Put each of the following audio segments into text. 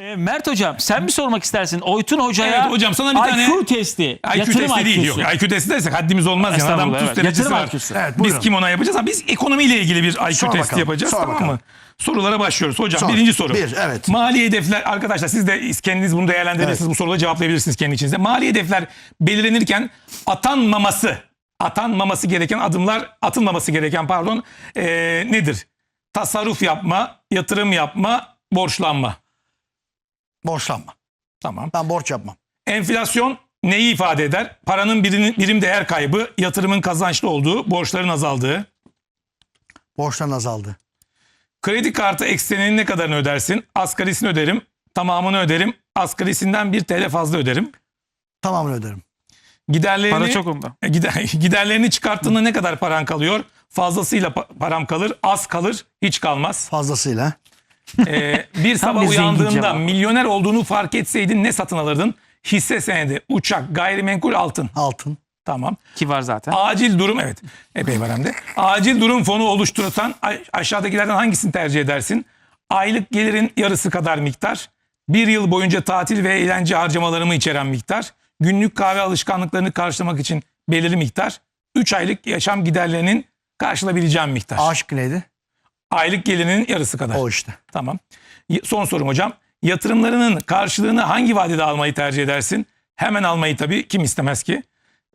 E, Mert hocam sen mi sormak istersin? Oytun hocaya Evet hocam, sana bir tane- IQ testi. IQ yatırım testi değil IQ'su. yok. IQ testi dersek haddimiz olmaz yani adam Estağfurullah, tuz evet. derecesi Yatırım var. IQ'su. Evet, biz buyurun. kim ona yapacağız ama biz ekonomiyle ilgili bir IQ Sor testi bakalım, yapacağız sor tamam bakalım. mı? Sorulara başlıyoruz hocam. Sor. Birinci soru. Bir, evet. Mali hedefler arkadaşlar siz de kendiniz bunu değerlendirirsiniz. Evet. Bu soruları cevaplayabilirsiniz kendi içinizde. Mali hedefler belirlenirken atanmaması atanmaması gereken adımlar atılmaması gereken pardon eee, nedir? Tasarruf yapma, yatırım yapma, borçlanma. Borçlanma. Tamam. Ben borç yapmam. Enflasyon neyi ifade eder? Paranın birim, birim değer kaybı, yatırımın kazançlı olduğu, borçların azaldığı. Borçların azaldı. Kredi kartı ekseninin ne kadarını ödersin? Asgarisini öderim, tamamını öderim, asgarisinden bir TL fazla öderim. Tamamını öderim. Giderlerini, Para çok onda. Gider, giderlerini çıkarttığında ne kadar paran kalıyor? Fazlasıyla pa- param kalır, az kalır, hiç kalmaz. Fazlasıyla. Ee, bir sabah bir uyandığında milyoner olduğunu fark etseydin ne satın alırdın? Hisse senedi, uçak, gayrimenkul, altın. Altın. Tamam. Ki var zaten. Acil durum evet. Epey var hem de. Acil durum fonu oluşturursan aşağıdakilerden hangisini tercih edersin? Aylık gelirin yarısı kadar miktar. Bir yıl boyunca tatil ve eğlence harcamalarımı içeren miktar. Günlük kahve alışkanlıklarını karşılamak için belirli miktar. 3 aylık yaşam giderlerinin karşılayabileceğim miktar. Aşık neydi? Aylık gelirinin yarısı kadar. O işte. Tamam. Son sorum hocam. Yatırımlarının karşılığını hangi vadede almayı tercih edersin? Hemen almayı tabii kim istemez ki.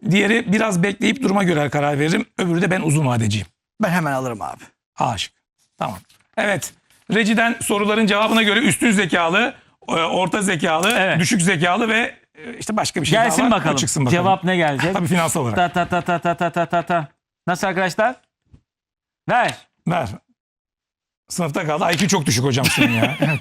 Diğeri biraz bekleyip duruma göre karar veririm. Öbürü de ben uzun vadeciyim. Ben hemen alırım abi. Aşık. Tamam. Evet. Reci'den soruların cevabına göre üstün zekalı, e, orta zekalı, evet. düşük zekalı ve e, işte başka bir şey Gelsin daha var. Bakalım. Bakalım. Cevap ne gelecek? Tabii finansal olarak. Ta ta ta ta ta ta ta ta. Nasıl arkadaşlar? Ver. Ver. Sınıfta kaldı. IQ çok düşük hocam senin ya.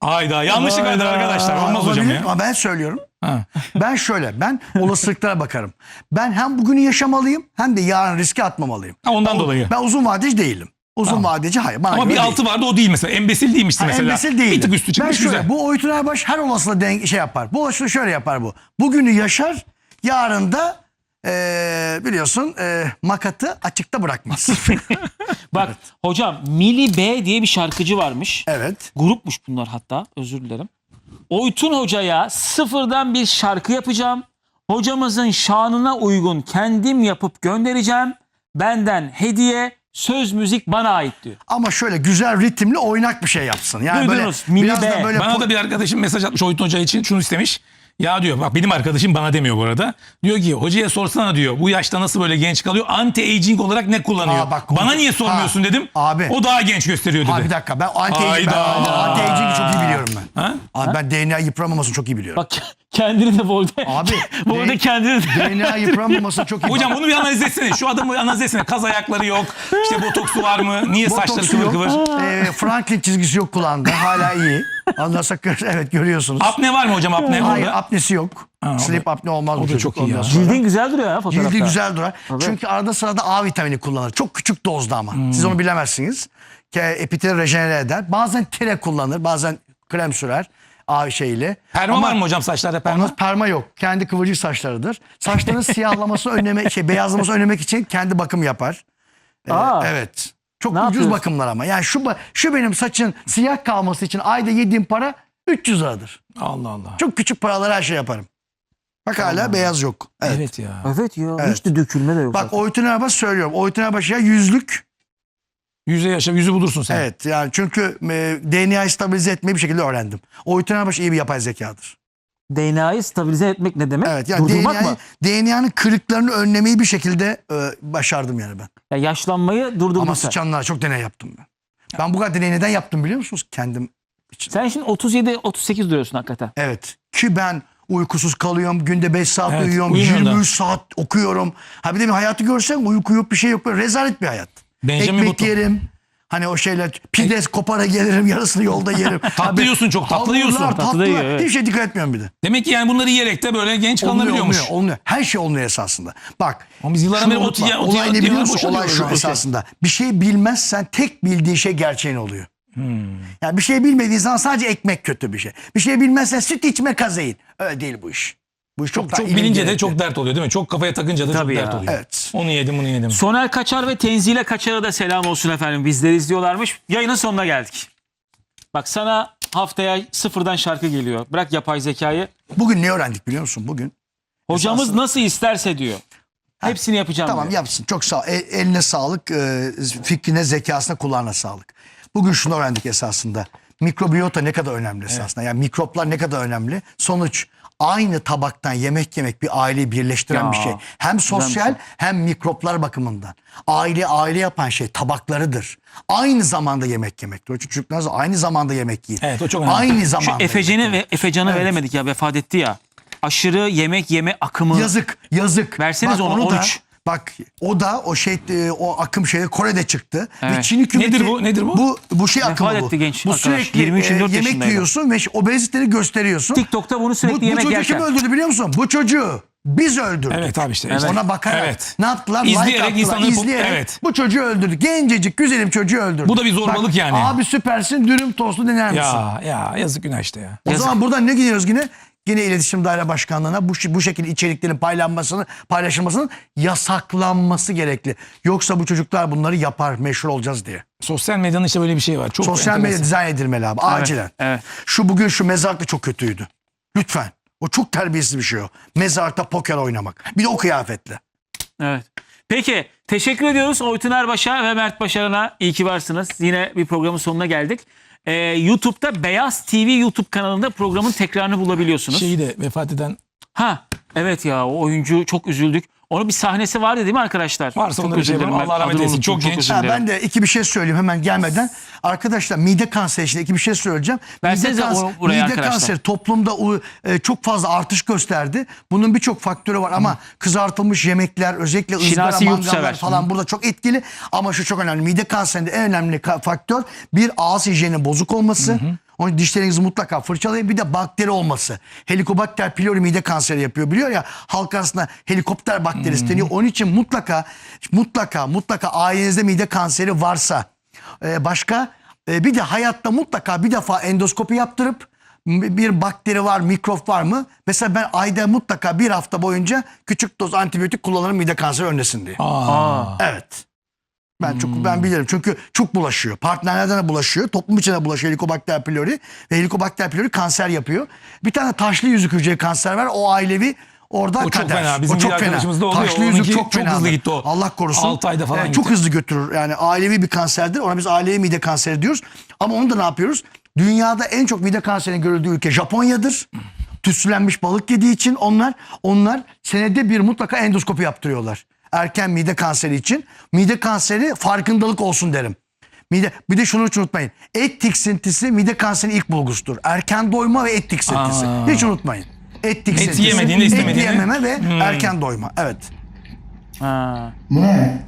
Hayda yanlışlık vardır arkadaşlar. Olmaz hocam ya. Ama ben söylüyorum. Ha. Ben şöyle. Ben olasılıklara bakarım. Ben hem bugünü yaşamalıyım hem de yarın riske atmamalıyım. Ha, ondan O- dolayı. Ben uzun vadeci değilim. Uzun Tamam. vadeci hayır. Bana Ama bir değil. altı vardı o değil mesela. Embesil değilmişti Ha, mesela. Embesil değil. Bir tık üstü Ben çıkmış şöyle, güzel. bu Oytun Erbaş her olasılığı denk şey yapar. Bu olasılığı şöyle yapar bu. Bugünü yaşar, yarın da eee, biliyorsun eee, makatı açıkta bırakmaz. Bak hocam Mili B diye bir şarkıcı varmış. evet. Grupmuş bunlar hatta özür dilerim. Oytun Hoca'ya sıfırdan bir şarkı yapacağım. Hocamızın şanına uygun kendim yapıp göndereceğim. Benden hediye söz müzik bana ait diyor. Ama şöyle güzel ritimli oynak bir şey yapsın. Yani Duydunuz, böyle Mini biraz B. da böyle Bana da bir arkadaşım mesaj atmış Oytun Hoca için şunu istemiş. Ya diyor bak benim arkadaşım bana demiyor bu arada. Diyor ki hocaya sorsana diyor bu yaşta nasıl böyle genç kalıyor? Anti-aging olarak ne kullanıyor? Aa, bak, bana hoca- niye sormuyorsun Ha, dedim. abi. O daha genç gösteriyor dedi. Ha, bir dakika ben ben, Hayda. anti-aging'i çok iyi biliyorum ben. Ha? Abi ben DNA yıpramamasını çok iyi biliyorum. Bak kendini de arada, Abi, bu arada de- kendini de DNA yıpramamasını çok iyi. Hocam bunu bir analiz etsene. Şu adamı analiz etsene. Kaz ayakları yok. İşte botoksu var mı? Niye saçları Botoksu kıvır yok. kıvır? Ee, Franklin çizgisi yok kulağında. Hala iyi. Ondan sonra evet görüyorsunuz. Apne var mı hocam apne Hayır burada? apnesi yok. Ha, Sleep apne olmaz o bu da çocuk çok iyi ya. cildin güzel duruyor ha fotoğrafta. Cildi güzel durar. Çünkü arada sırada A vitamini kullanır. Çok küçük dozda ama. Hmm. Siz onu bilemezsiniz. Epiteli rejenere eder. Bazen tire kullanır. Bazen krem sürer. A şeyle. Perma Ama var mı hocam saçlarda perma? Onun perma yok. Kendi kıvırcık saçlarıdır. Saçların siyahlaması önlemek, şey beyazlaması önlemek için kendi bakım yapar. Ee, Aa. evet. Çok Ne ucuz yapıyorsun? bakımlar ama. Yani şu ba- şu benim saçın siyah kalması için ayda yediğim para 300 liradır. Allah Allah. Çok küçük paralar her şey yaparım. Bak hala beyaz yok. Evet. Evet ya. Evet ya Evet. hiç de dökülme de yok. Bak Oytun Erbaş söylüyorum. Oytun Erbaş ya yüzlük. Yüze yaşa, yüzü bulursun sen. Evet yani çünkü e, DNA'yı stabilize etmeyi bir şekilde öğrendim. Oytun Erbaş iyi bir yapay zekadır. DNA'yı stabilize etmek ne demek? Evet yani Durdurmak DNA'yı, mı? DNA'nın kırıklarını önlemeyi bir şekilde e, başardım yani ben. Ya yaşlanmayı durdurmak. Ama sıçanlara çok deney yaptım ben. Ben bu kadar deneyi neden yaptım biliyor musunuz? Kendim için. Sen şimdi 37-38 duruyorsun hakikaten. Evet. Ki ben uykusuz kalıyorum. Günde 5 saat Evet, uyuyorum. uyumuyorsun da. 23 saat okuyorum. Ha bir de bir hayatı görsen uyku yok bir şey yok. Böyle rezalet bir hayat. Benjamin Ekmek Button. yerim. Hani o şeyler pides kopara gelirim yarısını yolda yerim. Tatlı yiyorsun çok, tatlı yiyorsun. Hamurlar, Tatlı da yiyor, evet. Hiçbir şeye dikkat etmiyorum bir de. Demek ki yani bunları yiyerek de böyle genç Olmuyor, kalınabiliyormuş. olmuyor, olmuyor. Her şey olmuyor esasında. Bak. Ama biz yıllardan şunu beri unutma. yiyen- ot Olay ne biliyor musun? Olay şu esasında. Bir şey bilmezsen tek bildiğin şey gerçeğin oluyor. Hmm. Yani bir şey bilmediğin zaman sadece ekmek kötü bir şey. Bir şey bilmezsen süt içme kazeyin. Öyle değil bu iş. Bu iş çok, Çok, bilince de çok dert oluyor değil mi? Çok kafaya takınca da Tabii çok ya. dert oluyor. Evet. Onu yedim bunu yedim. Soner Kaçar ve Tenzile Kaçar'a da selam olsun efendim. Bizleri izliyorlarmış. Yayının sonuna geldik. Bak sana haftaya sıfırdan şarkı geliyor. Bırak yapay zekayı. Bugün ne öğrendik biliyor musun? Bugün Hocamız Esasında- nasıl isterse diyor. Hepsini yapacağım Tamam diyor. yapsın. Çok sağ ol. E- eline sağlık, e, fikrine, zekasına, kulağına sağlık. Bugün şunu öğrendik esasında. Mikrobiyota ne kadar önemli esasında. Yani mikroplar ne kadar önemli. Sonuç aynı tabaktan yemek yemek bir aileyi birleştiren Ya, bir şey. Hem sosyal şey. hem mikroplar bakımından. Aile aile yapan şey tabaklarıdır. Aynı zamanda yemek yemektir. O çocuklar aynı zamanda yemek yiyin. Evet, o çok önemli. Aynı Şu zamanda. Efecan'ı ve Efecan'ı veremedik ya vefat etti ya. Aşırı yemek yeme akımı. Yazık, yazık. Verseniz onu, da- 13. bak o da o şey e, o akım şeyi Kore'de çıktı ve Evet. Çin hükümeti Nedir bu? Nedir bu? Bu bu şey Vefat akımı bu. etti genç bu arkadaş. sürekli 23-24 e, yemek yaşındaydı. yiyorsun ve obeziteni gösteriyorsun. TikTok'ta bunu sürekli bu, bu yemek çocuğu yerken. kim öldürdü biliyor musun? Bu çocuğu biz öldürdük. Evet abi işte. Evet. Ona bakarak Evet. ne yaptılar? İzleyerek like attılar, insanları izleyerek Evet. bu çocuğu öldürdük. Gencecik güzelim çocuğu öldürdük. Bu da bir zorbalık Bak, yani. Abi süpersin dürüm tostu dener misin? Ya ya yazık günah işte ya. O Yazık. zaman buradan ne gidiyoruz yine? Yine İletişim Daire Başkanlığı'na bu, bu şekilde içeriklerin paylaşmasını, paylaşılmasının yasaklanması gerekli. Yoksa bu çocuklar bunları yapar, meşhur olacağız diye. Sosyal medyanın işte böyle bir şey var. Çok Sosyal medya dizayn edilmeli abi, acilen. evet. Şu bugün şu mezarlık da çok kötüydü. Lütfen. O çok terbiyesiz bir şey o. Mezarlıkta poker oynamak. Bir de o kıyafetle. Evet. Peki teşekkür ediyoruz Oytun Erbaş'a ve Mert Başaran'a. İyi ki varsınız. Yine bir programın sonuna geldik. Ee, YouTube'da Beyaz TV YouTube kanalında programın tekrarını bulabiliyorsunuz. Şeyi de vefat eden Ha evet ya o oyuncu çok üzüldük. Onun bir sahnesi vardı değil mi arkadaşlar? Varsa çok onda bir şey var. Allah Ben rahmet eylesin. unuttum, Çok genç. Ha, ben de iki bir şey söyleyeyim hemen gelmeden. Arkadaşlar mide kanseri için iki bir şey söyleyeceğim. Versenize mide, onu buraya mide arkadaşlar. kanseri toplumda e, çok fazla artış gösterdi. Bunun birçok faktörü var ama kızartılmış yemekler özellikle ızgara mangallar falan burada çok etkili. Ama şu çok önemli. Mide kanserinde en önemli faktör bir ağız hijyeninin bozuk olması. Onun dişlerinizi mutlaka fırçalayın. Bir de bakteri olması. Helikobakter pylori mide kanseri yapıyor. Biliyor ya halk arasında helikopter bakterisi deniyor. Onun için mutlaka mutlaka mutlaka ailenizde mide kanseri varsa e, başka e, bir de hayatta mutlaka bir defa endoskopi yaptırıp bir bakteri var, mikrop var mı? Mesela ben ayda mutlaka bir hafta boyunca küçük doz antibiyotik kullanırım mide kanseri önlesin diye. Aa, Evet. Ben çok ben bilirim çünkü çok bulaşıyor. Partnerlerden de bulaşıyor. Toplum içine bulaşıyor Helicobacter pylori. Ve Helicobacter pylori kanser yapıyor. Bir tane taşlı yüzük hücreli kanser var. O ailevi orada O çok kader. fena. Bizim o çok fena. arkadaşımızda oluyor. Taşlı yüzük Onunki çok çok hızlı gitti o. Allah korusun. Altı ayda falan Evet, Çok gitti. hızlı götürür. Yani ailevi bir kanserdir. Ona biz ailevi mide kanseri diyoruz. Ama onu da ne yapıyoruz? Dünyada en çok mide kanserinin görüldüğü ülke Japonya'dır. Tütsülenmiş balık yediği için onlar onlar senede bir mutlaka endoskopi yaptırıyorlar. Erken mide kanseri için. Mide kanseri farkındalık olsun derim. Mide, bir de şunu hiç unutmayın. Et tiksintisi mide kanserinin ilk bulgusudur. Erken doyma ve et tiksintisi. Aa. Hiç unutmayın. Et tiksintisi. yemediğini, Et istemediğini. yememe ve erken doyma. Evet. ha. Ne?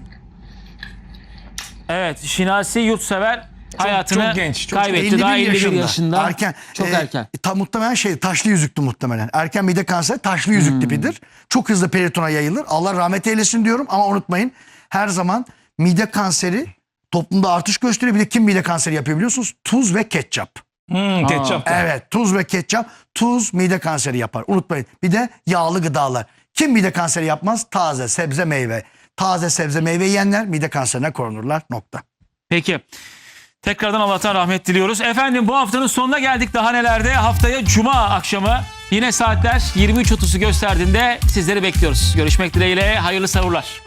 Evet Şinasi Yurtsever hayatını çok genç, çok- kaybetti. Daha 51 yaşında. Erken. Çok e, erken. Ta, muhtemelen şey taşlı yüzüktü muhtemelen. Erken mide kanseri taşlı yüzük Hmm. tipidir. Çok hızlı peritona yayılır. Allah rahmet eylesin diyorum ama unutmayın. Her zaman mide kanseri toplumda artış gösteriyor. Bir de kim mide kanseri yapıyor biliyorsunuz? Tuz ve ketçap. Hmm, ketçap. Evet tuz ve ketçap. Tuz mide kanseri yapar. Unutmayın. Bir de yağlı gıdalar. Kim mide kanseri yapmaz? Taze sebze meyve. Taze sebze meyve yiyenler mide kanserine korunurlar. Nokta. Peki. Tekrardan Allah'tan rahmet diliyoruz. Efendim bu haftanın sonuna geldik. Daha nelerde? Haftaya Cuma akşamı yine saatler 23.30'u gösterdiğinde sizleri bekliyoruz. Görüşmek dileğiyle. Hayırlı savurlar.